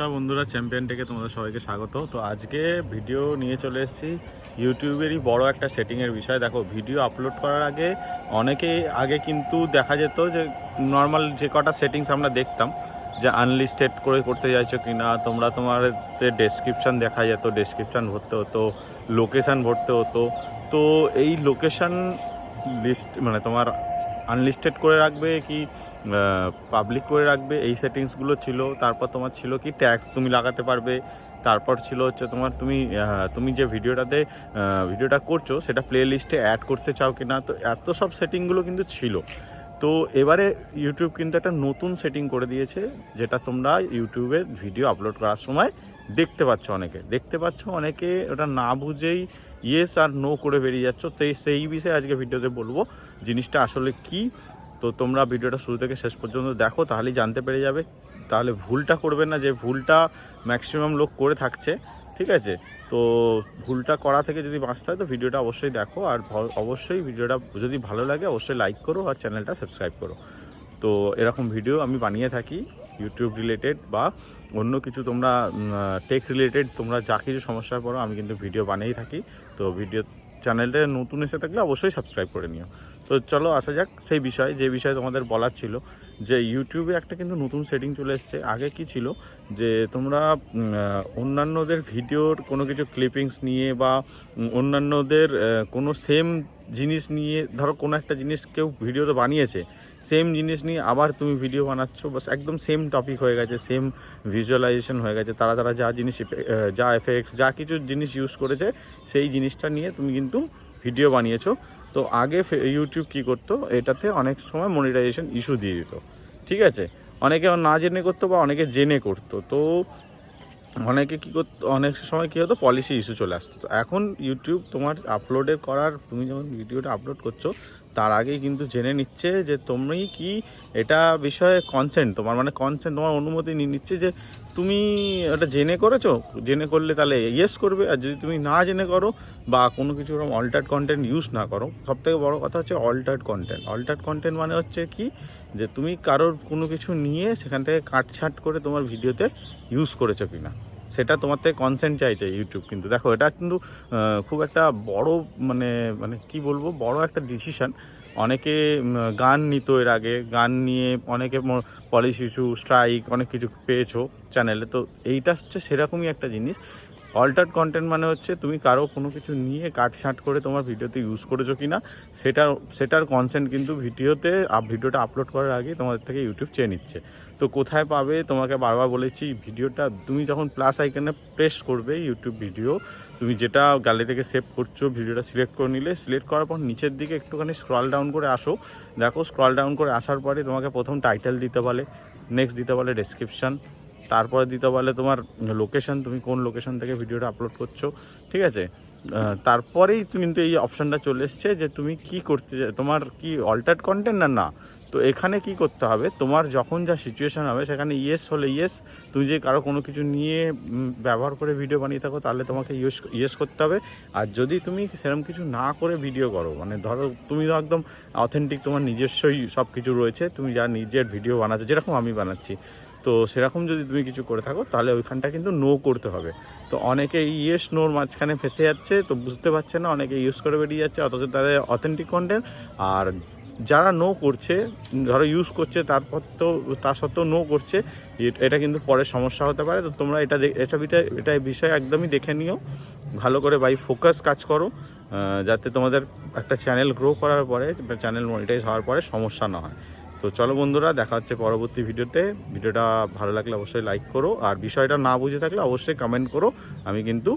নমস্কার বন্ধুরা চ্যাম্পিয়ন থেকে তোমাদের সবাইকে স্বাগত। তো আজকে ভিডিও নিয়ে চলে এসেছি। ইউটিউবেরই বড় একটা সেটিংয়ের বিষয়। দেখো ভিডিও আপলোড করার আগে অনেকে আগে কিন্তু দেখা যেত যে নর্মাল যে কটা সেটিংস আমরা দেখতাম, যে আনলিস্টেড করে করতে চাইছো কি না তোমরা তোমার ডেসক্রিপশান দেখা যেত ডেসক্রিপশান ভরতে হতো লোকেশান ভরতে হতো। তো এই লোকেশান লিস্ট মানে তোমার আনলিস্টেড করে রাখবে কি পাবলিক করে রাখবে, এই সেটিংসগুলো ছিল। তারপর তোমার ছিল কি ট্যাক্স তুমি লাগাতে পারবে। তারপর ছিল হচ্ছে তোমার তুমি তুমি যে ভিডিওটাতে ভিডিওটা করছ, সেটা প্লে লিস্টে অ্যাড করতে চাও কি না তো এত সব সেটিংগুলো কিন্তু ছিল। তো এবারে ইউটিউব কিন্তু একটা নতুন সেটিং করে দিয়েছে, যেটা তোমরা ইউটিউবে ভিডিও আপলোড করার সময় দেখতে পাচ্ছ অনেকে। দেখতে পাচ্ছ অনেকে ওটা না বুঝেই ইয়েস আর নো করে বেরিয়ে যাচ্ছ। তো সেই বিষয়ে আজকে ভিডিওতে বলব জিনিসটা আসলে কি। তো তোমরা ভিডিওটা শুরু থেকে শেষ পর্যন্ত দেখো, তাহলেই জানতে পেরে যাবে। তাহলে ভুলটা করবে না, যে ভুলটা ম্যাক্সিমাম লোক করে থাকছে। ঠিক আছে? তো ভুলটা করা থেকে যদি বাঁচতে হয়, তো ভিডিওটা অবশ্যই দেখো। আর অবশ্যই ভিডিওটা যদি ভালো লাগে, অবশ্যই লাইক করো আর চ্যানেলটা সাবস্ক্রাইব করো। তো এরকম ভিডিও আমি বানিয়ে থাকি ইউটিউব রিলেটেড বা অন্য কিছু তোমরা টেক রিলেটেড তোমরা যা কিছু সমস্যায় পড়ো, আমি কিন্তু ভিডিও বানিয়েই থাকি। তো ভিডিও চ্যানেলটা নতুন এসে থাকলে অবশ্যই সাবস্ক্রাইব করে নিও। তো চলো আসা যাক সেই বিষয়ে, যে বিষয়ে তোমাদের বলার ছিল। যে ইউটিউবে একটা কিন্তু নতুন সেটিং চলে এসছে। আগে কি ছিল যে তোমরা অন্যান্যদের ভিডিওর কোনো কিছু ক্লিপিংস নিয়ে বা অন্যান্যদের কোনো সেম জিনিস নিয়ে, ধরো কোনো একটা জিনিস কেউ ভিডিওতে বানিয়েছে সেম জিনিস নিয়ে আবার তুমি ভিডিও বানাচ্ছো, বাস একদম সেম টপিক হয়ে গেছে সেম ভিজুয়ালাইজেশন হয়ে গেছে, তারা তারা যা জিনিস যা এফেক্টস যা কিছু জিনিস ইউজ করেছে, সেই জিনিসটা নিয়ে তুমি কিন্তু ভিডিও বানিয়েছো। তো আগে ইউটিউব কি করতো? এটাতে অনেক সময় মনিটাইজেশন ইস্যু দিয়ে দিত। ঠিক আছে? অনেকে না জেনে করতো বা অনেকে জেনে করতো। তো অনেকে কী করতো অনেক সময় কী হতো? পলিসি ইস্যু চলে আসতো। তো এখন ইউটিউব তোমার আপলোডের করার তুমি যখন ভিডিওটা আপলোড করছ, তার আগেই কিন্তু জেনে নিচ্ছে যে তুমি কি এটা বিষয়ে কনসেন্ট তোমার মানে কনসেন্ট তোমার অনুমতি নিয়ে নিচ্ছে যে তুমি ওটা জেনে করেছ? জেনে করলে তাহলে ইয়েস করবে। আর যদি তুমি না জেনে করো বা কোনো কিছু রকম অল্টার্ড কন্টেন্ট ইউজ না করো। সব থেকে বড়ো কথা হচ্ছে অল্টার্ড কন্টেন্ট অল্টার্ড কন্টেন্ট মানে হচ্ছে কি? যে তুমি কারোর কোনো কিছু নিয়ে সেখান থেকে কাটছাট করে তোমার ভিডিওতে ইউজ করেছ কিনা। সেটা তোমার থেকে কনসেন্ট চাইছে ইউটিউব কিন্তু দেখো, এটা কিন্তু খুব একটা বড় মানে মানে কি বলব? বড় একটা ডিসিশান অনেকে গান নিত এর আগে। গান নিয়ে অনেকে পলিসি ইস্যু স্ট্রাইক অনেক কিছু পেয়েছ চ্যানেলে তো এইটা হচ্ছে সেরকমই একটা জিনিস। অল্টার্ড কন্টেন্ট মানে হচ্ছে তুমি কারও কোনো কিছু নিয়ে কাটছাঁট করে তোমার ভিডিওতে ইউজ করেছ কি না সেটার সেটার কনসেন্ট কিন্তু ভিডিওতে ভিডিওটা আপলোড করার আগে তোমাদের থেকে ইউটিউব চেয়ে নিচ্ছে। তো কোথায় পাবে? তোমাকে বারবার বলেছি ভিডিওটা তুমি যখন প্লাস আইকনে প্রেস করবে ইউটিউব ভিডিও তুমি যেটা গ্যালারি থেকে সেভ করছ, ভিডিওটা সিলেক্ট করে নিলে সিলেক্ট করার পর নিচের দিকে একটুখানি স্ক্রল ডাউন করে আসো। দেখো স্ক্রল ডাউন করে আসার পরে তোমাকে প্রথম টাইটেল দিতে বলে নেক্সট দিতে বলে ডেসক্রিপশন তারপরে দিতে পারলে তোমার লোকেশন তুমি কোন লোকেশন থেকে ভিডিওটা আপলোড করছ, ঠিক আছে? তারপরেই কিন্তু এই অপশানটা চলে এসছে যে তুমি কি করতে তোমার কি অল্টার্ড কন্টেন্ট না না? তো এখানে কি করতে হবে? তোমার যখন যা সিচুয়েশন হবে, সেখানে ইয়েস হলে ইয়েস তুমি যে কারও কোনো কিছু নিয়ে ব্যবহার করে ভিডিও বানিয়ে থাকো, তাহলে তোমাকে ইয়েস ইয়েস করতে হবে। আর যদি তুমি সেরকম কিছু না করে ভিডিও করো মানে ধরো তুমি তো একদম অথেন্টিক তোমার নিজস্বই সব কিছু রয়েছে, তুমি যা নিজের ভিডিও বানাচ্ছো, যেরকম আমি বানাচ্ছি। তো সেরকম যদি তুমি কিছু করে থাকো, তাহলে ওইখানটা কিন্তু নো করতে হবে। তো অনেকে ইয়েস নোর মাঝখানে ফেসে যাচ্ছে, তো বুঝতে পারছে না, অনেকে ইউজ করে বেরিয়ে যাচ্ছে, অথচ তাদের অথেন্টিক কন্টেন্ট আর যারা নো করছে, ধরো ইউজ করছে, তারপর তো তা সত্ত্বেও নো করছে এটা কিন্তু পরে সমস্যা হতে পারে। তো তোমরা এটা এটা এটা বিষয়ে একদমই দেখে নিও। ভালো করে বাই ফোকাস কাজ করো যাতে তোমাদের একটা চ্যানেল গ্রো করার পরে চ্যানেল মনিটাইজ হওয়ার পরে সমস্যা না হয়। তো চলো বন্ধুরা, দেখা হচ্ছে পরবর্তী ভিডিওতে। ভিডিওটা ভালো লাগলে অবশ্যই লাইক করো, আর বিষয়টা না বুঝে থাকলে অবশ্যই কমেন্ট করো। আমি কিন্তু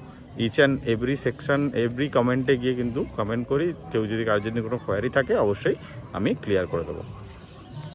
each and every section every কমেন্টে গিয়ে কিন্তু কমেন্ট করি। কেউ যদি কারোর যদি কোনো কোয়ারি থাকে, অবশ্যই আমি ক্লিয়ার করে দেবো।